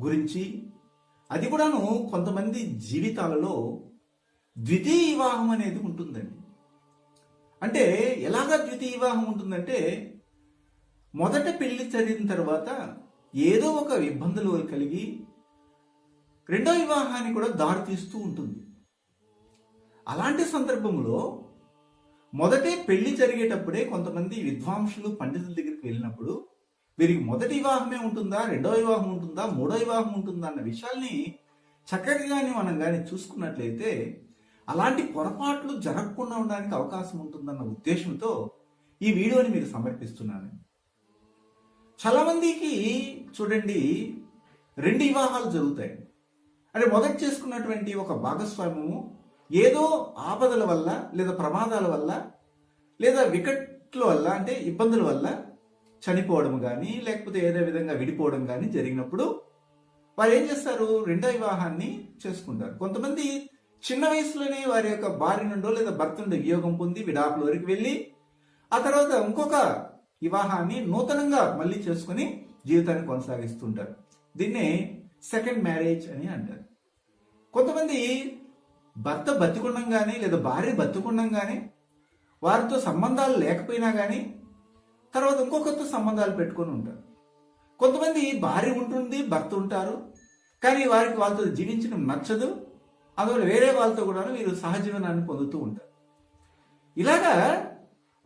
గురించి. అది కూడాను కొంతమంది జీవితాలలో ద్వితీయ వివాహం అనేది ఉంటుందండి. అంటే ఎలాగా ద్వితీయ వివాహం ఉంటుందంటే మొదట పెళ్ళి జరిగిన తర్వాత ఏదో ఒక ఇబ్బందులు కలిగి రెండో వివాహాన్ని కూడా దారి తీస్తూ ఉంటుంది. అలాంటి సందర్భంలో మొదటే పెళ్ళి జరిగేటప్పుడే కొంతమంది విద్వాంసులు పండితుల దగ్గరికి వెళ్ళినప్పుడు వీరికి మొదటి వివాహమే ఉంటుందా? రెండో వివాహం ఉంటుందా? మూడో వివాహం ఉంటుందా? అన్న విషయాల్ని చక్కగా కానీ మనం కానీ చూసుకున్నట్లయితే అలాంటి పొరపాట్లు జరగకుండా ఉండడానికి అవకాశం ఉంటుందన్న ఉద్దేశంతో ఈ వీడియోని మీకు సమర్పిస్తున్నాను. చాలా మందికి చూడండి రెండు వివాహాలు జరుగుతాయి. అంటే మొదట చేసుకున్నటువంటి ఒక భాగస్వామ్యము ఏదో ఆపదల వల్ల లేదా ప్రమాదాల వల్ల లేదా వికట్ల వల్ల అంటే ఇబ్బందుల వల్ల చనిపోవడం కానీ లేకపోతే ఏదో విధంగా విడిపోవడం కానీ జరిగినప్పుడు వారు ఏం చేస్తారు? రెండో వివాహాన్ని చేసుకుంటారు. కొంతమంది చిన్న వయసులోనే వారి యొక్క భార్య నుండో లేదా భర్త నుండి వియోగం పొంది విడాకుల వరకు వెళ్ళి ఆ తర్వాత ఇంకొక వివాహాన్ని నూతనంగా మళ్ళీ చేసుకుని జీవితాన్ని కొనసాగిస్తుంటారు. దీన్నే సెకండ్ మ్యారేజ్ అని అంటారు. కొంతమంది భర్త బతికుండంగానే లేదా భార్య బతికుండంగానే వారితో సంబంధాలు లేకపోయినా కానీ తర్వాత ఇంకొకరితో సంబంధాలు పెట్టుకొని ఉంటారు. కొంతమంది భార్య ఉంటుంది భర్త ఉంటారు. కానీ వారికి వాళ్ళతో జీవించడం నచ్చదు. అందువల్ల వేరే వాళ్ళతో కూడా వీరు సహజీవనాన్ని పొందుతూ ఉంటారు. ఇలాగా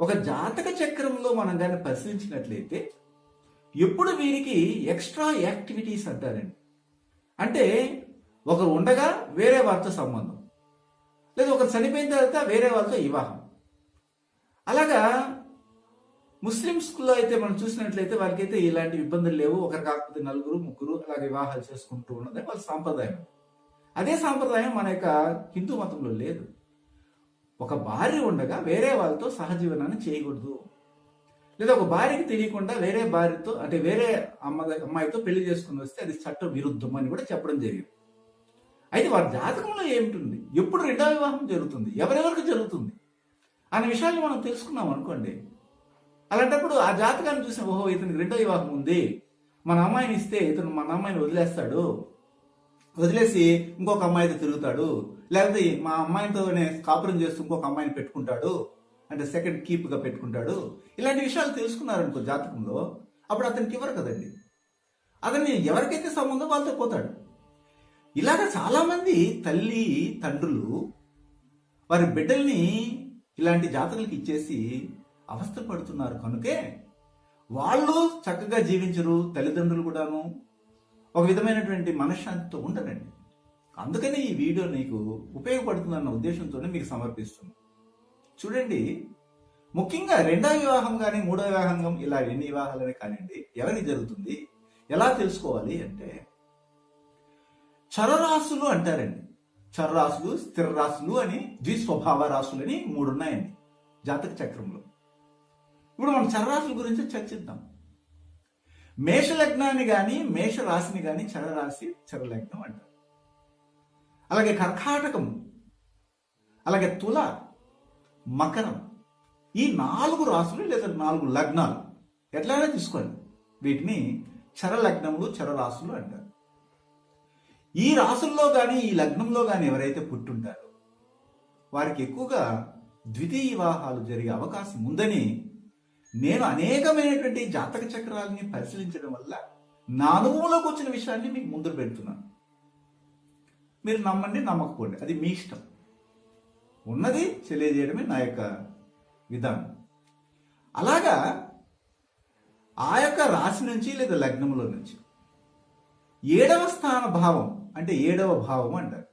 ఒక జాతక చక్రంలో మనం కానీ పరిశీలించినట్లయితే ఎప్పుడు వీరికి ఎక్స్ట్రా యాక్టివిటీస్ అంటారండి. అంటే ఒకరు ఉండగా వేరే వారితో సంబంధం. లేదా ఒకరు చనిపోయిన తర్వాత వేరే వాళ్ళతో వివాహం. అలాగా ముస్లిమ్స్లో అయితే మనం చూసినట్లయితే వాళ్ళకైతే ఇలాంటి ఇబ్బందులు లేవు. ఒకరు కాకపోతే నలుగురు ముగ్గురు అలా వివాహాలు చేసుకుంటూ ఉన్నది వాళ్ళ సాంప్రదాయం. అదే సాంప్రదాయం మన యొక్క హిందూ మతంలో లేదు. ఒక భార్య ఉండగా వేరే వాళ్ళతో సహజీవనాన్ని చేయకూడదు. లేదా ఒక భార్యకి తెలియకుండా వేరే భార్యతో అంటే వేరే అమ్మ అమ్మాయితో పెళ్ళి చేసుకుని వస్తే అది చట్ట విరుద్ధం అని కూడా చెప్పడం జరిగింది. అయితే వారి జాతకంలో ఏమిటి ఎప్పుడు రెండో వివాహం జరుగుతుంది. ఎవరెవరికి జరుగుతుంది? అనే విషయాన్ని మనం తెలుసుకున్నాం అనుకోండి. అలాంటప్పుడు ఆ జాతకాన్ని చూసిన ఓహో ఇతనికి రెండో వివాహం ఉంది. మన అమ్మాయిని ఇస్తే ఇతను మన అమ్మాయిని వదిలేస్తాడు. వదిలేసి ఇంకొక అమ్మాయితో తిరుగుతాడు. లేకపోతే మా అమ్మాయితోనే కాపురం చేస్తూ ఇంకొక అమ్మాయిని పెట్టుకుంటాడు. అంటే సెకండ్ కీప్గా పెట్టుకుంటాడు. ఇలాంటి విషయాలు తెలుసుకున్నారనుకో జాతకంలో అప్పుడు అతనికి ఇవ్వరు కదండి? అతన్ని ఎవరికైతే సంబంధం వాళ్ళతో పోతాడు. ఇలాగ చాలామంది తల్లి తండ్రులు వారి బిడ్డల్ని ఇలాంటి జాతకులకి ఇచ్చేసి అవస్థ పడుతున్నారు. కనుకే వాళ్ళు చక్కగా జీవించరు తల్లిదండ్రులు కూడాను. ఒక విధమైనటువంటి మనశ్శాంతితో ఉండరండి. అందుకని ఈ వీడియో నీకు ఉపయోగపడుతుందన్న ఉద్దేశంతోనే మీకు సమర్పిస్తున్నాను చూడండి ముఖ్యంగా రెండవ వివాహం కానీ మూడో వివాహం ఇలా ఎన్ని వివాహాలని కానివ్వండి ఎవరికి జరుగుతుంది ఎలా తెలుసుకోవాలి అంటే చరరాశులు అంటారండి. చరరాశులు స్థిర రాశులు అని ద్విస్వభావ రాశులని మూడున్నాయండి జాతక చక్రంలో. ఇప్పుడు మనం చరరాశుల గురించి చర్చిద్దాం. మేష లగ్నాన్ని కానీ మేష రాశిని కానీ చరరాశి చరలగ్నం అంటారు. అలాగే కర్కాటకం అలాగే తుల మకరం ఈ నాలుగు రాశులు లేదా నాలుగు లగ్నాలు ఎట్లయినా తీసుకోండి వీటిని చరలగ్నములు చరరాశులు అంటారు. ఈ రాసుల్లో కానీ ఈ లగ్నంలో కానీ ఎవరైతే పుట్టుంటారో వారికి ఎక్కువగా ద్వితీయ వివాహాలు జరిగే అవకాశం ఉందని నేను అనేకమైనటువంటి జాతక చక్రాలని పరిశీలించడం వల్ల నా అనుభవంలోకి వచ్చిన విషయాన్ని మీకు ముందు పెడుతున్నాను. మీరు నమ్మండి నమ్మకపోండి. అది మీ ఇష్టం. ఉన్నది తెలియజేయడమే నా యొక్క విధానం. అలాగా ఆ యొక్క రాశి నుంచి లేదా లగ్నంలో నుంచి ఏడవ స్థాన భావం అంటే ఏడవ భావం అంటారు.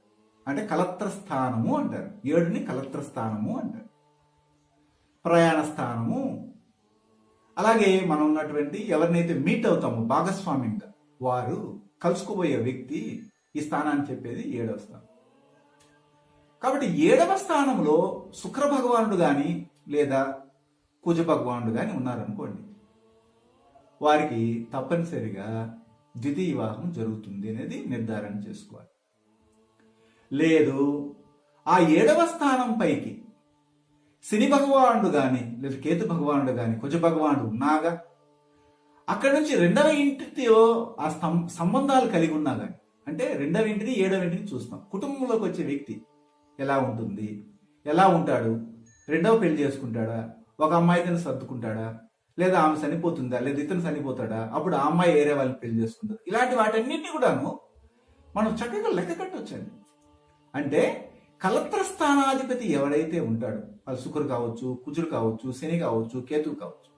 అంటే కలత్ర స్థానము అంటారు. ఏడుని కలత్ర స్థానము అంటారు. ప్రయాణ స్థానము అలాగే మనం ఉన్నటువంటి ఎవరినైతే మీట్ అవుతామో భాగస్వామ్యంగా వారు కలుసుకోబోయే వ్యక్తి ఈ స్థానాన్ని చెప్పేది ఏడవ స్థానం. కాబట్టి ఏడవ స్థానంలో శుక్ర భగవానుడు కానీ లేదా కుజ భగవానుడు కానీ ఉన్నారనుకోండి వారికి తప్పనిసరిగా ద్వితీయ వివాహం జరుగుతుంది అనేది నిర్ధారణ చేసుకోవాలి. లేదు ఆ ఏడవ స్థానం పైకి శని భగవానుడు కానీ లేదా కేతు భగవానుడు కానీ కుజ భగవానుడు ఉన్నాగా అక్కడి నుంచి రెండవ ఇంటితో ఆ సంబంధాలు కలిగి ఉన్నా కానీ అంటే రెండవ ఇంటిది ఏడవ ఇంటిని చూస్తాం. కుటుంబంలోకి వచ్చే వ్యక్తి ఎలా ఉంటుంది? ఎలా ఉంటాడు? రెండవ పెళ్ళి చేసుకుంటాడా? ఒక అమ్మాయితో సర్దుకుంటాడా? లేదా ఆమె చనిపోతుందా? లేదా ఇతను చనిపోతాడా? అప్పుడు ఆ అమ్మాయి ఏరే వాళ్ళని పెళ్ళి చేసుకుంటారు ఇలాంటి వాటన్నిటిని కూడాను మనం చక్కగా లెక్క కట్టొచ్చండి. అంటే కలత్ర స్థానాధిపతి ఎవడైతే ఉంటాడో శుక్రుడు కావచ్చు కుజుడు కావచ్చు శని కావచ్చు కేతువు కావచ్చు.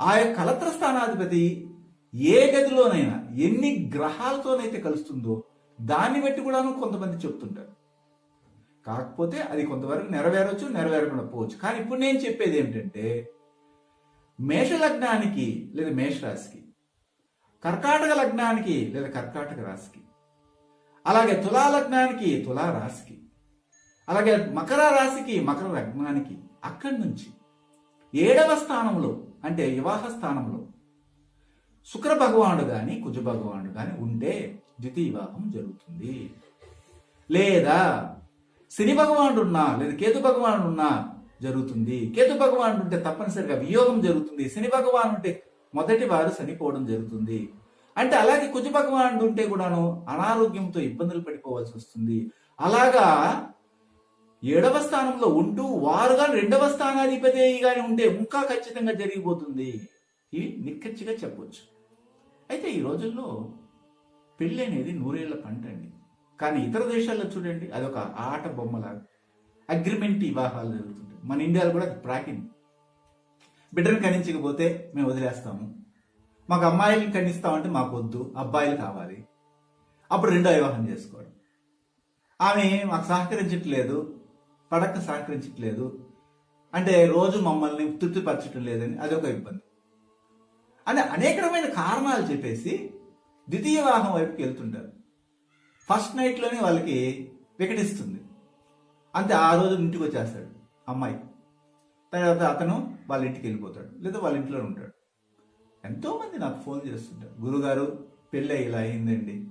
ఆ యొక్క కలత్ర స్థానాధిపతి ఏ గదిలోనైనా ఎన్ని గ్రహాలతోనైతే కలుస్తుందో దాన్ని బట్టి కూడాను కొంతమంది చెప్తుంటారు. కాకపోతే అది కొంతవరకు నెరవేరవచ్చు నెరవేరకుండా పోవచ్చు కానీ ఇప్పుడు నేను చెప్పేది ఏమిటంటే మేష లగ్నానికి లేదా మేషరాశికి కర్కాటక లగ్నానికి లేదా కర్కాటక రాశికి అలాగే తులా లగ్నానికి తులా రాశికి అలాగే మకర రాశికి మకర లగ్నానికి అక్కడి నుంచి ఏడవ స్థానంలో అంటే వివాహ స్థానంలో శుక్ర భగవానుడు కానీ కుజ భగవానుడు కానీ ఉంటే ద్వితీయ వివాహం జరుగుతుంది. లేదా శని భగవానుడు ఉన్నా లేదా కేతు భగవానుడు ఉన్నా జరుగుతుంది. కేతు భగవానుడు ఉంటే తప్పనిసరిగా వియోగం జరుగుతుంది. శని భగవానుడు ఉంటే మొదటి వారు చనిపోవడం జరుగుతుంది. అంటే అలాగే కుజ భగవానుడు ఉంటే కూడాను అనారోగ్యంతో ఇబ్బందులు పడిపోవాల్సి వస్తుంది. అలాగా ఏడవ స్థానంలో ఉంటూ వారుగా రెండవ స్థానాధిపతిగానే ఉంటే ఇంకా ఖచ్చితంగా జరిగిపోతుంది. ఇవి నిక్కచ్చిగా చెప్పవచ్చు అయితే ఈ రోజుల్లో పెళ్ళి అనేది నూరేళ్ళ పంట అండి. కానీ ఇతర దేశాల్లో చూడండి అదొక ఆట బొమ్మలాగా. అగ్రిమెంట్ వివాహాలు జరుగుతుంటాయి. మన ఇండియాలో కూడా ప్రాకిన్ బిడ్డను కనించకపోతే మేము వదిలేస్తాము. మాకు అమ్మాయిలను కనిస్తామంటే మాకు వద్దు అబ్బాయిలు కావాలి. అప్పుడు రెండో వివాహం చేసుకోవడం. ఆమె మాకు సహకరించట్లేదు. పడక సహకరించట్లేదు. అంటే రోజు మమ్మల్ని తృప్తిపరచడం లేదని అదొక ఇబ్బంది. అని అనేకమైన కారణాలు చెప్పేసి ద్వితీయ వాహనం వైపుకి వెళ్తుంటారు. ఫస్ట్ నైట్లోనే వాళ్ళకి వికటిస్తుంది. అంతే ఆ రోజు ఇంటికి వచ్చేస్తాడు అమ్మాయి. తర్వాత అతను వాళ్ళ ఇంటికి వెళ్ళిపోతాడు లేదా వాళ్ళ ఇంట్లో ఉంటాడు. ఎంతోమంది నాకు ఫోన్ చేస్తుంటారు. గురుగారు పెళ్ళి ఇలా అయిందండి.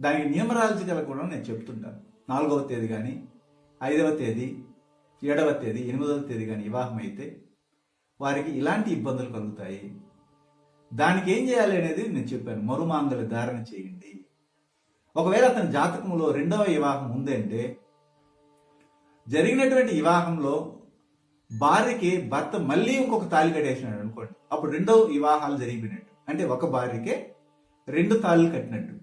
దానికి న్యూమరాలజీ గల కూడా నేను చెప్తుంటాను. నాలుగవ తేదీ కానీ ఐదవ తేదీ ఏడవ తేదీ ఎనిమిదవ తేదీ కానీ వివాహం అయితే వారికి ఇలాంటి ఇబ్బందులు కలుగుతాయి. దానికి ఏం చేయాలి అనేది నేను చెప్పాను. మరుమాంగల ధారణ చేయండి. ఒకవేళ అతని జాతకంలో రెండవ వివాహం ఉందంటే జరిగినటువంటి వివాహంలో భార్యకి భర్త మళ్ళీ ఇంకొక తాళి కట్టేసినాడు అనుకోండి. అప్పుడు రెండో వివాహాలు జరిగిపోయినట్టు. అంటే ఒక భార్యకే రెండు తాళిలు కట్టినట్టు.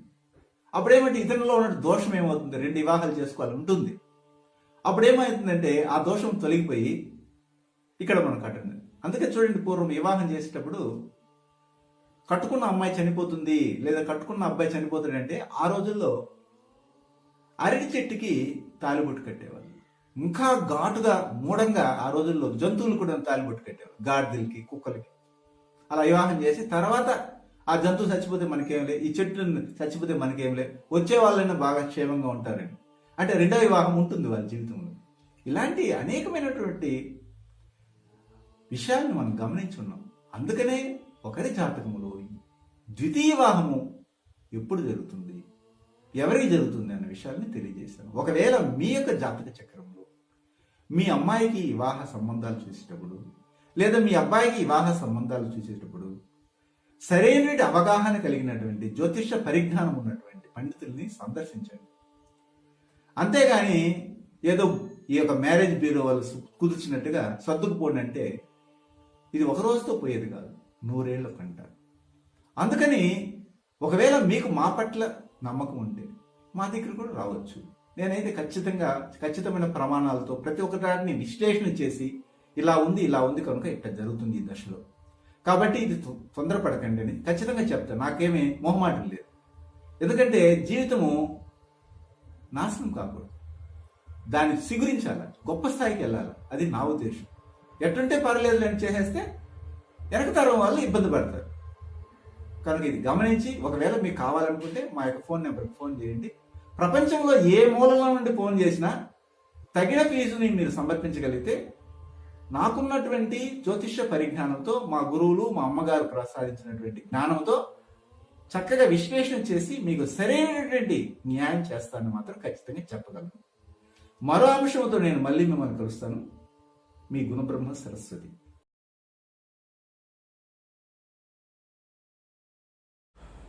అప్పుడేమంటే ఇతరులలో ఉన్న దోషం ఏమవుతుంది? రెండు వివాహాలు చేసుకోవాలి ఉంటుంది. అప్పుడు ఏమవుతుందంటే ఆ దోషం తొలగిపోయి ఇక్కడ మనం కట్టండి. అందుకే చూడండి పూర్వం వివాహం చేసేటప్పుడు కట్టుకున్న అమ్మాయి చనిపోతుంది లేదా కట్టుకున్న అబ్బాయి చనిపోతాడంటే ఆ రోజుల్లో అరటి చెట్టుకి తాలిబొట్టు కట్టేవాళ్ళు. ఇంకా ఘాటుగా మూఢంగా ఆ రోజుల్లో జంతువులు కూడా తాలిబొట్టు కట్టేవాళ్ళు. గాడిదలకి కుక్కలకి. అలా వివాహం చేసి తర్వాత ఆ జంతువు చచ్చిపోతే మనకేం లే ఈ చెట్టు చచ్చిపోతే మనకేం లే వచ్చే వాళ్ళైనా బాగా క్షేమంగా ఉంటారండి. అంటే రెండవ వివాహం ఉంటుంది వాళ్ళ జీవితంలో. ఇలాంటి అనేకమైనటువంటి విషయాలను మనం గమనించున్నాం. అందుకనే ఒకరి జాతకములో ద్వితీయ వివాహము ఎప్పుడు జరుగుతుంది? ఎవరికి జరుగుతుంది అన్న విషయాన్ని తెలియజేశాను. ఒకవేళ మీ యొక్క జాతక చక్రంలో మీ అమ్మాయికి వివాహ సంబంధాలు చూసేటప్పుడు లేదా మీ అబ్బాయికి వివాహ సంబంధాలు చూసేటప్పుడు సరైనటువంటి అవగాహన కలిగినటువంటి జ్యోతిష పరిజ్ఞానం ఉన్నటువంటి పండితుల్ని సందర్శించండి. అంతేగాని ఏదో ఈ యొక్క మ్యారేజ్ బ్యూరో వాళ్ళు కుదిర్చినట్టుగా సర్దుకుపోండి అంటే ఇది ఒక రోజుతో పోయేది కాదు. నూరేళ్ళ పంట. అందుకని ఒకవేళ మీకు మా పట్ల నమ్మకం ఉంటే మా దగ్గర కూడా రావచ్చు. నేనైతే ఖచ్చితంగా ఖచ్చితమైన ప్రమాణాలతో ప్రతి ఒక్కదాన్ని విశ్లేషణ చేసి ఇలా ఉంది ఇలా ఉంది కనుక ఇట్లా జరుగుతుంది ఈ దశలో. కాబట్టి ఇది తొ- తొందరపడకండి అని ఖచ్చితంగా చెప్తాను నాకేమీ మొహమాటం లేదు. ఎందుకంటే జీవితము నాశనం కాకూడదు. దాన్ని సిగురించాలి? గొప్ప స్థాయికి వెళ్ళాలి? అది నా ఉద్దేశం. ఎట్టుంటే పర్లేదు అని చేసేస్తే వెనకతరం వాళ్ళు ఇబ్బంది పడతారు. కనుక ఇది గమనించి ఒకవేళ మీకు కావాలనుకుంటే మా యొక్క ఫోన్ నెంబర్కి ఫోన్ చేయండి. ప్రపంచంలో ఏ మూలలో నుండి ఫోన్ చేసినా తగిన ఫీజుని మీరు సమర్పించగలిగితే నాకున్నటువంటి జ్యోతిష్య పరిజ్ఞానంతో మా గురువులు మా అమ్మగారు ప్రసాదించినటువంటి జ్ఞానంతో చక్కగా విశ్లేషణ చేసి మీకు సరైనటువంటి న్యాయం చేస్తానని మాత్రం ఖచ్చితంగా చెప్పగలను. మరో అంశంతో నేను మళ్ళీ మిమ్మల్ని కలుస్తాను. మీ గుణబ్రహ్మ సరస్వతి.